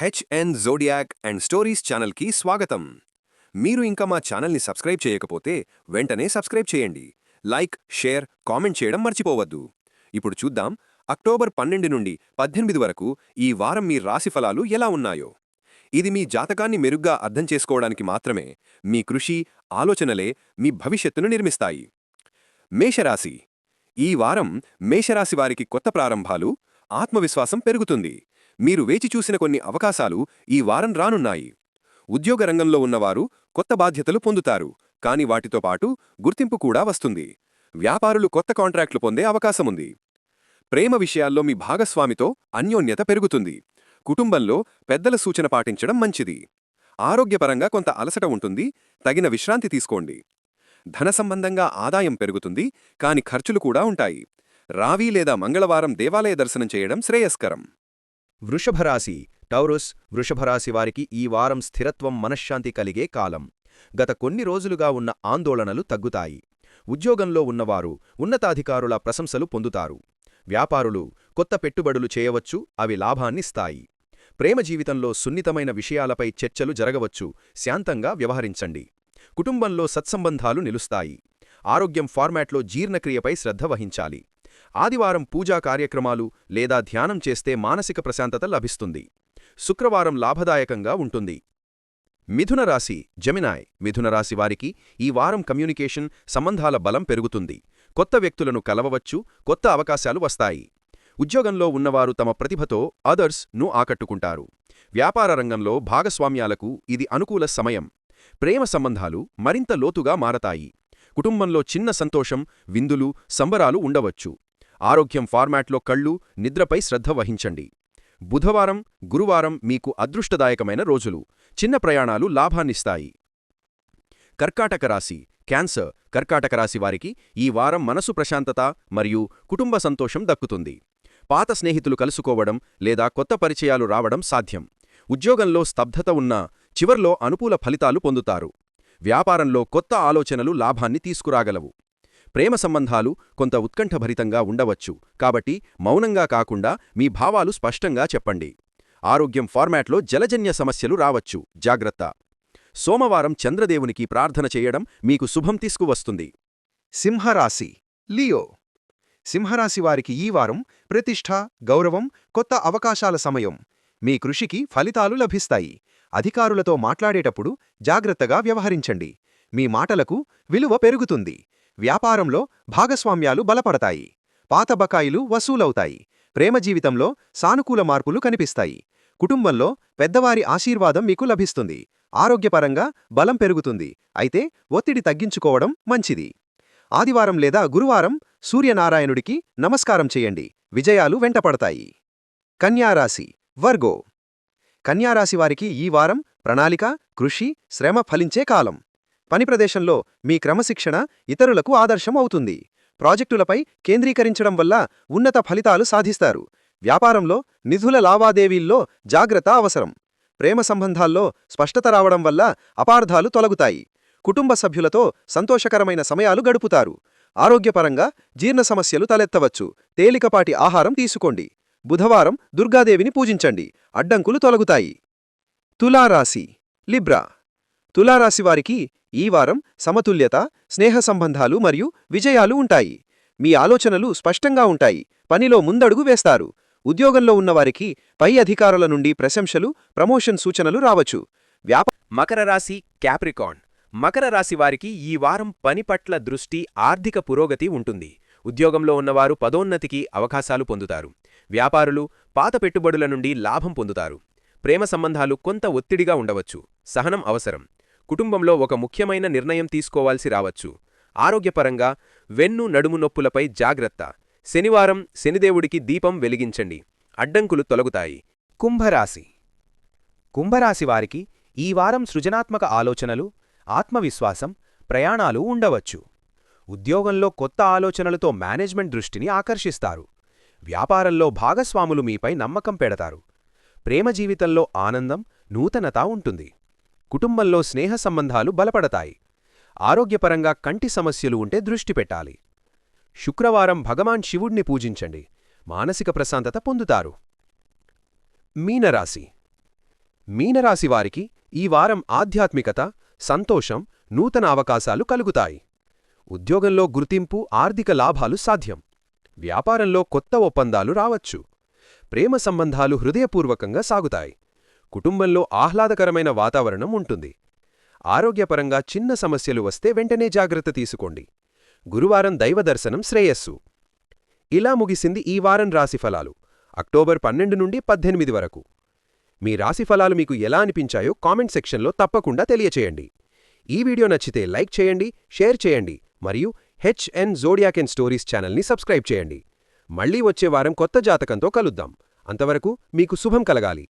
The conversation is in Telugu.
హెచ్ఎన్ జోడియాక్ అండ్ స్టోరీస్ ఛానల్కి స్వాగతం. మీరు ఇంకా మా ఛానల్ని సబ్స్క్రైబ్ చేయకపోతే వెంటనే సబ్స్క్రైబ్ చేయండి. లైక్ షేర్ కామెంట్ చేయడం మర్చిపోవద్దు. ఇప్పుడు చూద్దాం అక్టోబర్ పన్నెండు నుండి పద్దెనిమిది వరకు ఈ వారం మీ రాశిఫలాలు ఎలా ఉన్నాయో. ఇది మీ జాతకాన్ని మెరుగ్గా అర్థం చేసుకోవడానికి మాత్రమే మీ కృషి ఆలోచనలే మీ భవిష్యత్తును నిర్మిస్తాయి. మేషరాశి. ఈ వారం మేషరాశి వారికి కొత్త ప్రారంభాలు ఆత్మవిశ్వాసం పెరుగుతుంది. మీరు వేచి చూసిన కొన్ని అవకాశాలు ఈ వారం రానున్నాయి. ఉద్యోగ రంగంలో ఉన్నవారు కొత్త బాధ్యతలు పొందుతారు కాని వాటితో పాటు గుర్తింపు కూడా వస్తుంది. వ్యాపారులు కొత్త కాంట్రాక్టులు పొందే అవకాశముంది. ప్రేమ విషయాల్లో మీ భాగస్వామితో అన్యోన్యత పెరుగుతుంది. కుటుంబంలో పెద్దల సూచన పాటించడం మంచిది. ఆరోగ్యపరంగా కొంత అలసట ఉంటుంది తగిన విశ్రాంతి తీసుకోండి. ధన సంబంధంగా ఆదాయం పెరుగుతుంది కాని ఖర్చులు కూడా ఉంటాయి. రావి లేదా మంగళవారం దేవాలయ దర్శనం చేయడం శ్రేయస్కరం. వృషభరాశి టౌరస్ వృషభరాశి వారికి ఈ వారం స్థిరత్వం మనశ్శాంతి కలిగే కాలం. గత కొన్ని రోజులుగా ఉన్న ఆందోళనలు తగ్గుతాయి. ఉద్యోగంలో ఉన్నవారు ఉన్నతాధికారుల ప్రశంసలు పొందుతారు. వ్యాపారులు కొత్త పెట్టుబడులు చేయవచ్చు అవి లాభాన్నిస్తాయి ప్రేమ జీవితంలో సున్నితమైన విషయాలపై చర్చలు జరగవచ్చు శాంతంగా వ్యవహరించండి. కుటుంబంలో సత్సంబంధాలు నిలుస్తాయి. ఆరోగ్యం ఫార్మాట్లో జీర్ణక్రియపై శ్రద్ధ వహించాలి. ఆదివారం పూజా కార్యక్రమాలు లేదా ధ్యానం చేస్తే మానసిక ప్రశాంతత లభిస్తుంది. శుక్రవారం లాభదాయకంగా ఉంటుంది. మిథున రాశి జమినాయ్. మిథున రాశి వారికి ఈ వారం కమ్యూనికేషన్ సంబంధాల బలం పెరుగుతుంది. కొత్త వ్యక్తులను కలవవచ్చు కొత్త అవకాశాలు వస్తాయి. ఉద్యోగంలో ఉన్నవారు తమ ప్రతిభతో అదర్స్ను ఆకట్టుకుంటారు. వ్యాపార రంగంలో భాగస్వామ్యాలకు ఇది అనుకూల సమయం. ప్రేమ సంబంధాలు మరింత లోతుగా మారతాయి. కుటుంబంలో చిన్న సంతోషం విందులు సంబరాలు ఉండవచ్చు. ఆరోగ్యం ఫార్మాట్లో కళ్ళు నిద్రపై శ్రద్ధ వహించండి. బుధవారం గురువారం మీకు అదృష్టదాయకమైన రోజులు. చిన్న ప్రయాణాలు లాభాన్నిస్తాయి. కర్కాటక రాశి క్యాన్సర్. కర్కాటక రాశి వారికి ఈ వారం మనసు ప్రశాంతత మరియు కుటుంబ సంతోషం దక్కుతుంది. పాత స్నేహితులు కలుసుకోవడం లేదా కొత్త పరిచయాలు రావడం సాధ్యం. ఉద్యోగంలో స్తబ్దత ఉన్నా చివర్లో అనుకూల ఫలితాలు పొందుతారు. వ్యాపారంలో కొత్త ఆలోచనలు లాభాన్ని తీసుకురాగలవు. ప్రేమ సంబంధాలు కొంత ఉత్కంఠభరితంగా ఉండవచ్చు. కాబట్టి మౌనంగా కాకుండా మీ భావాలు స్పష్టంగా చెప్పండి. ఆరోగ్యం ఫార్మాట్లో జలజన్య సమస్యలు రావచ్చు. జాగ్రత్త. సోమవారం చంద్రదేవునికి ప్రార్థన చేయడం మీకు శుభం తీసుకువస్తుంది. సింహరాశి. లియో. సింహరాశి వారికి ఈ వారం ప్రతిష్ఠ గౌరవం కొత్త అవకాశాల సమయం. మీ కృషికి ఫలితాలు లభిస్తాయి. అధికారులతో మాట్లాడేటప్పుడు జాగ్రత్తగా వ్యవహరించండి. మీ మాటలకు విలువ పెరుగుతుంది. వ్యాపారంలో భాగస్వామ్యాలు బలపడతాయి. పాత బకాయిలు వసూలవుతాయి. ప్రేమ జీవితంలో సానుకూల మార్పులు కనిపిస్తాయి. కుటుంబంలో పెద్దవారి ఆశీర్వాదం మీకు లభిస్తుంది. ఆరోగ్యపరంగా బలం పెరుగుతుంది. అయితే ఒత్తిడి తగ్గించుకోవడం మంచిది. ఆదివారం లేదా గురువారం సూర్యనారాయణుడికి నమస్కారం చేయండి. విజయాలు వెంటపడతాయి. కన్యారాశి వర్గో. కన్యారాశివారికి ఈ వారం ప్రణాళిక కృషి శ్రమ ఫలించే కాలం. పని ప్రదేశంలో మీ క్రమశిక్షణ ఇతరులకు ఆదర్శం అవుతుంది. ప్రాజెక్టులపై కేంద్రీకరించడం వల్ల ఉన్నత ఫలితాలు సాధిస్తారు. వ్యాపారంలో నిధుల లావాదేవీల్లో జాగ్రత్త అవసరం. ప్రేమ సంబంధాల్లో స్పష్టత రావడం వల్ల అపార్థాలు తొలగుతాయి. కుటుంబ సభ్యులతో సంతోషకరమైన సమయాలు గడుపుతారు. ఆరోగ్యపరంగా జీర్ణ సమస్యలు తలెత్తవచ్చు. తేలికపాటి ఆహారం తీసుకోండి. బుధవారం దుర్గాదేవిని పూజించండి. అడ్డంకులు తొలగుతాయి. తులారాశి లిబ్రా తులారాశివారికి ఈ వారం సమతుల్యత స్నేహ సంబంధాలు మరియు విజయాలు ఉంటాయి. మీ ఆలోచనలు స్పష్టంగా ఉంటాయి. పనిలో ముందడుగు వేస్తారు. ఉద్యోగంలో ఉన్నవారికి పై అధికారుల నుండి ప్రశంసలు ప్రమోషన్ సూచనలు రావచ్చు. వ్యాప మకర రాశి క్యాప్రికాన్ మకర రాశి వారికి ఈ వారం పని పట్ల దృష్టి ఆర్థిక పురోగతి ఉంటుంది. ఉద్యోగంలో ఉన్నవారు పదోన్నతికి అవకాశాలు పొందుతారు. వ్యాపారులు పాత పెట్టుబడుల నుండి లాభం పొందుతారు. ప్రేమ సంబంధాలు కొంత ఒత్తిడిగా ఉండవచ్చు. సహనం అవసరం. కుటుంబంలో ఒక ముఖ్యమైన నిర్ణయం తీసుకోవాల్సి రావచ్చు. ఆరోగ్యపరంగా వెన్ను నడుము నొప్పులపై జాగ్రత్త. శనివారం శనిదేవుడికి దీపం వెలిగించండి. అడ్డంకులు తొలగుతాయి. కుంభరాశి. కుంభరాశి వారికి ఈ వారం సృజనాత్మక ఆలోచనలు ఆత్మవిశ్వాసం ప్రయాణాలు ఉండవచ్చు. ఉద్యోగంలో కొత్త ఆలోచనలతో మేనేజ్మెంట్ దృష్టిని ఆకర్షిస్తారు. వ్యాపారంలో భాగస్వాములు మీపై నమ్మకం పెడతారు. ప్రేమ జీవితంలో ఆనందం నూతనత ఉంటుంది. కుటుంబంలో స్నేహ సంబంధాలు బలపడతాయి. ఆరోగ్యపరంగా కంటి సమస్యలు ఉంటే దృష్టి పెట్టాలి. శుక్రవారం భగవాన్ శివుణ్ణి పూజించండి. మానసిక ప్రశాంతత పొందుతారు. మీనరాశి. మీనరాశివారికి ఈ వారం ఆధ్యాత్మికత సంతోషం నూతన అవకాశాలు కలుగుతాయి. ఉద్యోగంలో గుర్తింపు ఆర్థిక లాభాలు సాధ్యం. వ్యాపారంలో కొత్త ఒప్పందాలు రావచ్చు. ప్రేమ సంబంధాలు హృదయపూర్వకంగా సాగుతాయి. కుటుంబంలో ఆహ్లాదకరమైన వాతావరణం ఉంటుంది. ఆరోగ్యపరంగా చిన్న సమస్యలు వస్తే వెంటనే జాగ్రత్త తీసుకోండి. గురువారం దైవదర్శనం శ్రేయస్సు. ఇలా ముగిసింది ఈ వారం రాశిఫలాలు అక్టోబర్ పన్నెండు నుండి పద్దెనిమిది వరకు. మీ రాశిఫలాలు మీకు ఎలా అనిపించాయో కామెంట్ సెక్షన్లో తప్పకుండా తెలియచేయండి. ఈ వీడియో నచ్చితే లైక్ చేయండి షేర్ చేయండి మరియు హెచ్ఎన్ జోడియాక్ అండ్ స్టోరీస్ ఛానల్ని సబ్స్క్రైబ్ చేయండి. మళ్ళీ వచ్చే వారం కొత్త జాతకంతో కలుద్దాం. అంతవరకు మీకు శుభం కలగాలి.